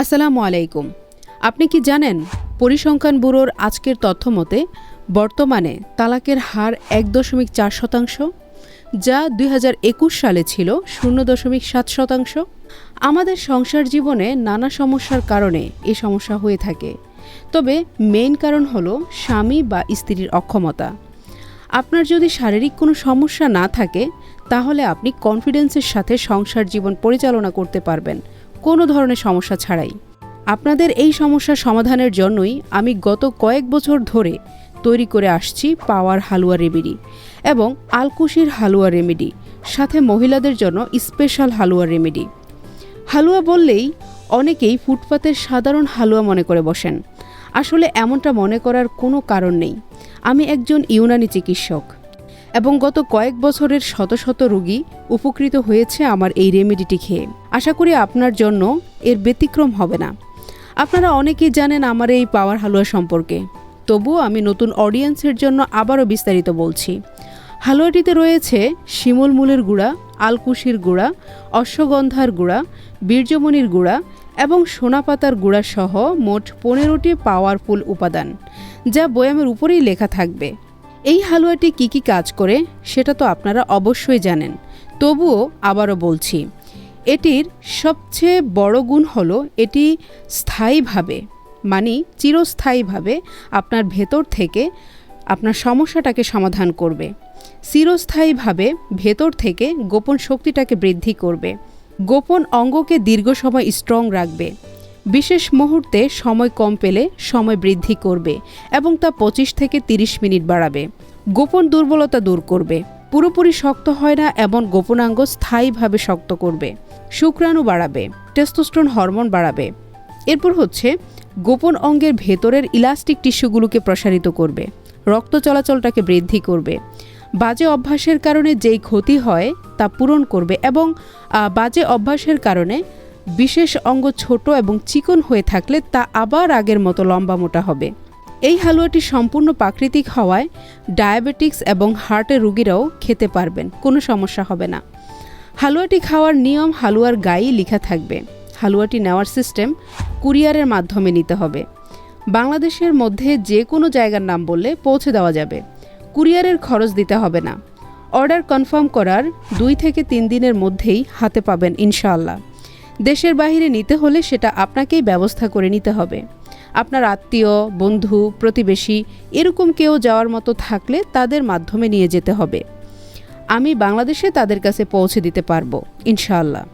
আসসালামু আলাইকুম। আপনি কি জানেন পরিসংখ্যান ব্যুরোর আজকের তথ্য মতে বর্তমানে তালাকের হার এক দশমিক চার শতাংশ, যা দুই হাজার একুশ সালে ছিল শূন্য দশমিক সাত শতাংশ। আমাদের সংসার জীবনে নানা সমস্যার কারণে এ সমস্যা হয়ে থাকে। তবে মেইন কারণ হলো স্বামী বা স্ত্রীর অক্ষমতা। আপনার যদি শারীরিক কোনো সমস্যা না থাকে, তাহলে আপনি কনফিডেন্সের সাথে সংসার জীবন পরিচালনা করতে পারবেন। কোনো ধরনের সমস্যা ছাড়াই। আপনাদের এই সমস্যা সমাধানের জন্যই আমি গত কয়েক বছর ধরে তৈরি করে আসছি পাওয়ার হালুয়া রেমেডি এবং আলকুশির হালুয়া রেমেডি, সাথে মহিলাদের জন্য স্পেশাল হালুয়া রেমেডি। হালুয়া বললেই অনেকেই ফুটপাতের সাধারণ হালুয়া মনে করে বসেন। আসলে এমনটা মনে করার কোনো কারণ নেই। আমি একজন ইউনানি চিকিৎসক। এবং গত কয়েক বছরের শত শত রোগী উপকৃত হয়েছে আমার এই রেমেডিটি খেয়ে। আশা করি আপনার জন্য এর ব্যতিক্রম হবে না। আপনারা অনেকেই জানেন আমার এই পাওয়ার হালুয়া সম্পর্কে। তবুও আমি নতুন অডিয়েন্সের জন্য আবারও বিস্তারিত বলছি। হালুয়াটিতে রয়েছে শিমুল মূলের গুঁড়া, আলকুশির গুঁড়া, অশ্বগন্ধার গুঁড়া, বীর্যমণির গুঁড়া এবং সোনাপাতার গুঁড়া সহ মোট পনেরোটি পাওয়ারফুল উপাদান, যা বয়ামের উপরেই লেখা থাকবে। এই হালুয়াটি কি কি কাজ করে, সেটা তো আপনারা অবশ্যই জানেন। তবুও আবারও বলছি, এটির সবচেয়ে বড় গুণ হলো এটি স্থায়ীভাবে মানে চিরস্থায়ীভাবে আপনার ভেতর থেকে আপনার সমস্যাটাকে সমাধান করবে। চিরস্থায়ীভাবে ভেতর থেকে গোপন শক্তিটাকে বৃদ্ধি করবে। গোপন অঙ্গকে দীর্ঘ সময় স্ট্রং রাখবে। বিশেষ মুহূর্তে সময় কম পেলে সময় বৃদ্ধি করবে এবং তা পঁচিশ থেকে তিরিশ মিনিট বাড়াবে। গোপন দুর্বলতা দূর করবে। পুরোপুরি শক্ত হয় না এমন গোপনাঙ্গ স্থায়ীভাবে শক্ত করবে। শুক্রাণু বাড়াবে। টেস্টোস্টেরন হরমোন বাড়াবে। এরপর হচ্ছে গোপন অঙ্গের ভেতরের ইলাস্টিক টিস্যুগুলোকে প্রসারিত করবে। রক্ত চলাচলটাকে বৃদ্ধি করবে। বাজে অভ্যাসের কারণে যেই ক্ষতি হয় তা পূরণ করবে এবং বাজে অভ্যাসের কারণে বিশেষ অঙ্গ ছোট এবং চিকন হয়ে থাকলে তা আবার আগের মতো লম্বা মোটা হবে। এই হালুয়াটি সম্পূর্ণ প্রাকৃতিক হওয়ায় ডায়াবেটিক্স এবং হার্টের রুগীরাও খেতে পারবেন, কোনো সমস্যা হবে না। হালুয়াটি খাওয়ার নিয়ম হালুয়ার গায়েই লেখা থাকবে। হালুয়াটি নেওয়ার সিস্টেম কুরিয়ারের মাধ্যমে নিতে হবে। বাংলাদেশের মধ্যে যে কোনো জায়গার নাম বললে পৌঁছে দেওয়া যাবে। কুরিয়ারের খরচ দিতে হবে না। অর্ডার কনফার্ম করার দুই থেকে তিন দিনের মধ্যেই হাতে পাবেন ইনশাআল্লাহ। দেশের বাহিরে নিতে হলে সেটা আপনাকেই ব্যবস্থা করে নিতে হবে। আপনার আত্মীয়, বন্ধু, প্রতিবেশী এরকম কেউ যাওয়ার মতো থাকলে তাদের মাধ্যমে নিয়ে যেতে হবে। আমি বাংলাদেশে তাদের কাছে পৌঁছে দিতে পারব, ইনশাআল্লাহ।